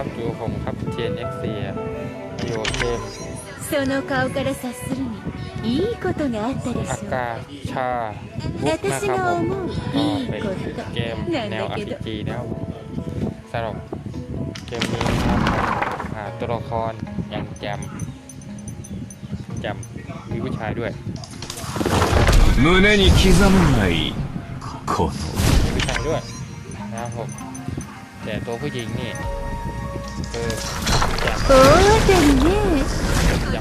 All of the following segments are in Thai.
ครับอยู่กับผมครับเจนเอ็กเซียมาอยู่กับเกม その顔から察するにいいことがあったで อา しょう กาชาบุกนะ 私 ครับ が ผม 思う ก็ いい เป็น こ เกม とな แน ん ว だけど RPG นะครับสำหรับเกมนี้นะครับหาตัวละครอย่างแจมแจมมีผู้ชายด้วย 胸に刻むがいいこの มีผู้ชายด้วยนะครับผมแต่ตัวผู้หญิงนี่ คือแจม 大当たりね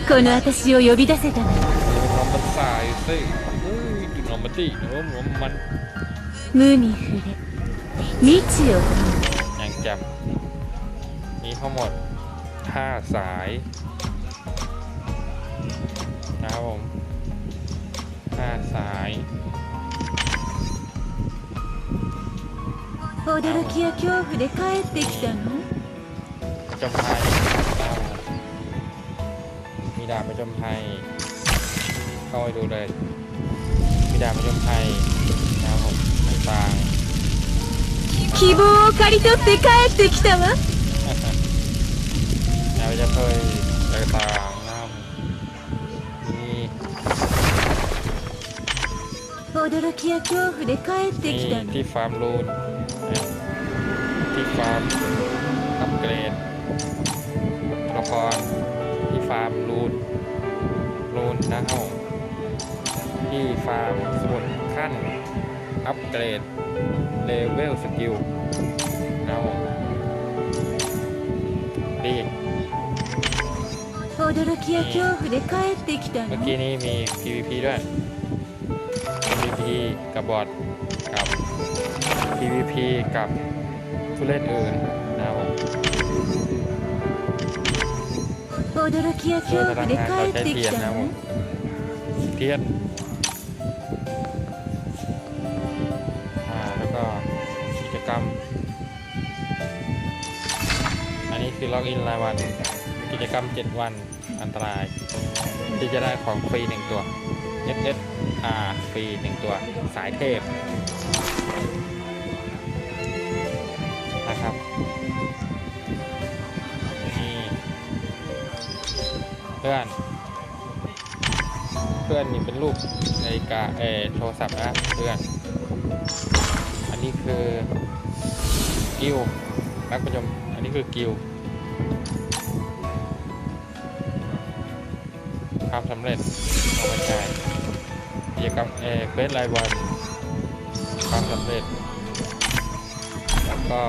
この私を呼び出せたの น้องมันสายสิเฮ้ยดูน้องมันดิน้องมัน 無に触れ未知を踏む อย่างจำมีทั้งหมด 5 สายนะครับผม5สาย 驚きや恐怖で帰ってきたの ประ จำภัยนะครับผมมีดาบประจำภัยเข้าไปดูเลย มีดาบประจำภัยนะครับผมต่าง 希望を刈り取って帰ってきたわๆ ดาบประจำภัยต่างๆนะครับมี 驚きや恐怖で帰って มี きたの ที่ฟาร์มรูนนะที่ฟาร์มอัปเกรดตัว ละครที่ฟาร์มรูนรูนนะครับผมที่ฟาร์มสมุดขั้นอัปเกรดเลเวลสกิลนะครับผมดี 驚きや恐怖で帰ってきた เมื่อ の กี้นี้มี PVP ด้วย PVP กับบอทกับ PVP กับผู้เล่นอื่น 驚きや โดย 恐 พลั 怖 ง で งานเรา 帰っ ใช้ て เที き ยน た นะครับผ の มเทียนอ่าแล้วก็กิจกรรม อันนี้คือล็อกอินรายวัน กิจกรรม 7 วันอันตราย ที่จะได้ของฟรี 1 ตัว SS R ฟรี 1 ตัวสายเทพ นะครับ เพื่อน เพื่อนมีเป็นรูปนาฬิกาเออโทรศัพท์นะเพื่อน อันนี้คือกิลนักประจมอันนี้คือกิลความสำเร็จเอาม่ใช่กิจกรรมเอเควสรายวันความสำเร็จ แล้วก็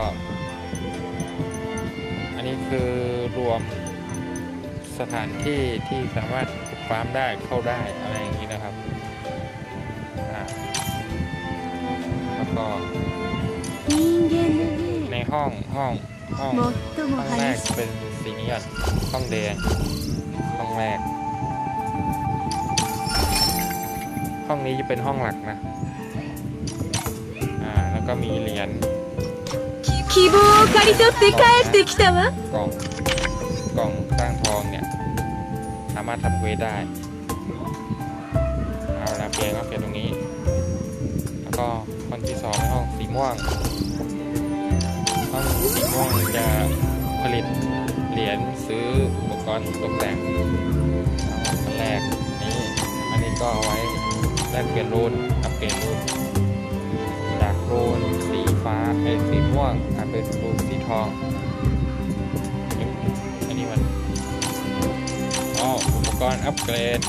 อันนี้คือรวม สถานที่ที่สามารถฟาร์มได้เข้าได้อะไรอย่างนี้นะครับอ่าแล้วก็ 人間 ใน のね ห้องห้องห้อง 最も ห้องแรก 激しい เป็นสีนี้ก่อนห้องแดงห้องแรก ห้องนี้จะเป็นห้องหลักนะ อ่า แล้วก็มีเหรียญ 希望を刈り取って帰ってきたわ กล่องกล่องสร้างทองเนี่ย ส ยามารถทำเควสได้เอาละเปลี่ยนก็เปลี่ยนตรงนี้ แล้วก็ห้องที่สองเป็นห้องสีม่วงห้องสีม่วงจะผลิตเหรียญซื้ออุปกรณ์ตกแต่งอันแรกนี้อันนี้ก็เอาไว้แลกเปลี่ยนรูนอัปเกรดรูนจากรูนสีฟ้าไอ้ยสีม่วงกลายเป็นรูนสีทอง กรณ์อัปเกรด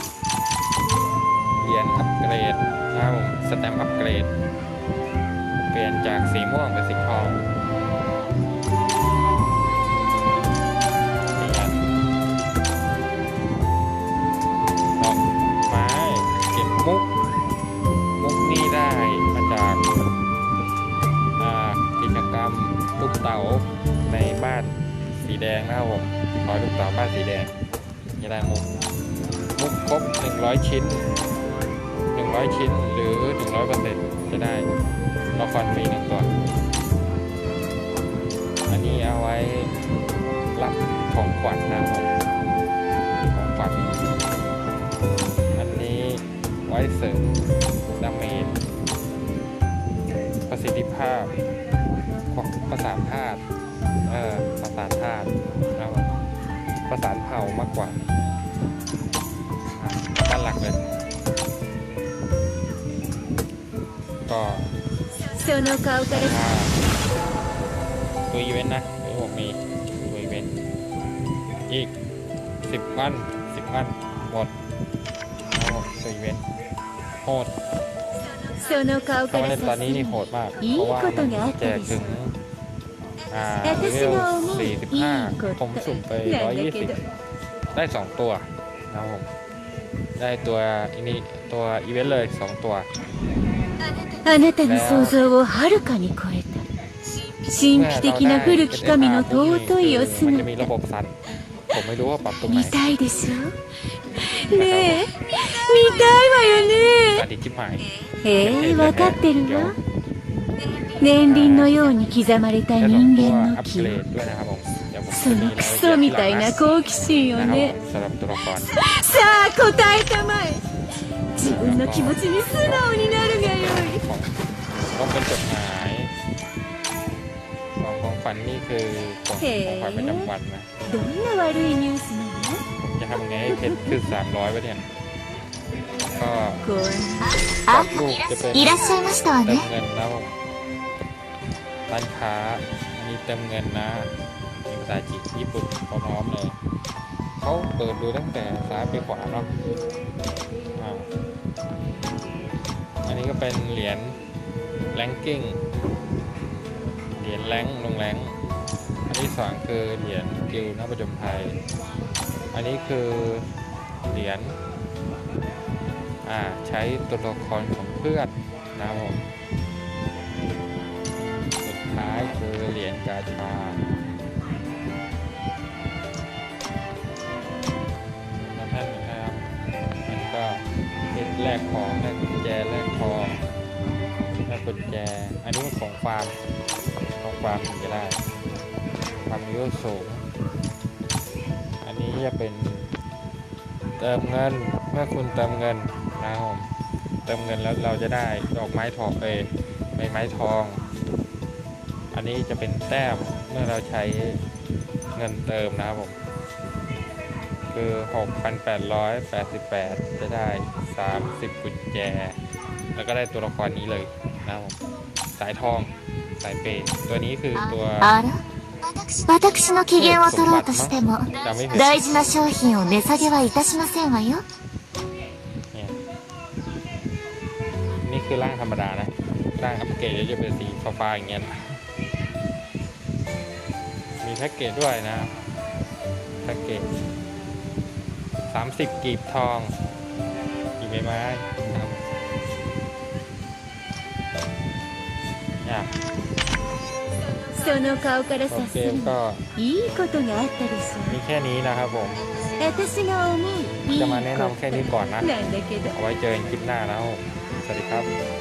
เหรียญอัปเกรดนะครับผมสแตมป์อัปเกรด เปลี่ยนจากสีม่วงเป็นสีทองเหรียญดอกไม้เก็บมุก มุกนี่ได้มาจากกิจกรรมตุ๊กเต๋าในบ้านสีแดงนะครับผมขอตุ๊กเต๋าบ้านสีแดงจะได้มุก มุกครบ100 ชิ้น 100 ชิ้นหรือ 100เปอร์เซ็นต์จะได้ละครฟรีหนึ่งตัว อันนี้เอาไว้รับของขวัญนะครับผมของขวัญอันนี้ไว้เสริมดาเมจประสิทธิภาพของประสานธาตุเออประสานธาตุนะครับประสานเผ่ามากกว่า ด้านหลังเลย ก็ตัวอีเวนนะเดี๋ยกมีตัวอีเวนอีกสิบวันสิบวันหมดโอ้ตัวอีเวนต์โหดเขาเล่นตอนนี้นี่โหดมาก เพราะว่าแจกถึงอ่าเลเวล45 ผมสุ่มไป 120 ได้ 2 ตัวนะครับผม ได้ตัวอันนี้ตัวอีเวนต์เลยสองตัว あなたの想像をはるかに超えた神秘的な古き神の尊いお มันจะมีระ 姿 บบสัน ผมไม่รู้ว่าปรับตรงไหน 見たいでしょねえ見たいわよね อาดิจิบหาย ええ分かってるわ年輪のように刻まれた ได้ส 人 องตัว 間 อั の ปเ ก 木 รดด้วยนะครับผม เดี๋ยวผม そ จะมี の ราย ク ละ ソ เอียด み ที่ห た ลั い ง な นะ 好奇心よ นะครับผ ね มสำหรับตัวละคร さあ答えたまえ自分の気持ちに素直になるがよい ของต้องเป็นจดหมายของของขวัญนี่คือของของขวัญประจำวันนะ どんな悪いニュースなの ผมจะทำไงให้เพชรขึ้น300วะเนี่ย ก็ こん ปรับลูกจะเป็น いらっしゃいましたわ เติม ね เงินแล้วร้านค้ามีเติมเงินนะมี ภาษาจีนญี่ปุ่นพร้อมๆเลยเขาเปิดดูตั้งแต่ซ้ายไปขวาเนาะอันนี้ก็เป็นเหรียญแรงกิ้งเหรียญแรงลงแรงอันที่สองคือเหรียญกิลด์นักประจนภัยอันนี้คือเหรียญอ่าใช้ตัวละครของเพื่อนนะครับผมสุดท้ายคือเหรียญกาชา แลกของแลกกุญแจแลกทองแลกกุญแจ อันนี้ของฟาร์มของฟาร์มถึงจะได้ความนิยมสูงอันนี้จะเป็นเติมเงินเมื่อคุณเติมเงินนะครับผมเติมเงินแล้วเราจะได้ดอกไม้ทองเอใบไม้ทอง อันนี้จะเป็นแต้มเมื่อเราใช้เงินเติมนะครับผม คือ 6,888 จะได้ 30 กุญแจ แล้วก็ได้ตัวละครนี้เลยนะครับผมสายทอง สายเปย์ตัวนี้คือตัว あら私の機嫌を取ろうとしても จำไม่ผิด 大事な商品を値下げはいたしませんわよ เนี่ยนี่คือร่างธรรมดานะ ร่างอัปเกรดจะเป็นสีฟ้าๆอย่างเงี้ยนะมีแพ็กเกจด้วยนะแพ็กเกจ สามสิบกีบทองกีบใบไม้นะครับเนี่ย その顔から ตัว 察 เก す ม る ก็ いいことがあったでしょ มีแค่นี้นะครับผม 私が思ういい จะ こ มาแนะนำแค่นี้ก่อนนะ となんだけど เอาไว้เจอกันคลิปหน้านะครับผมสวัสดีครับ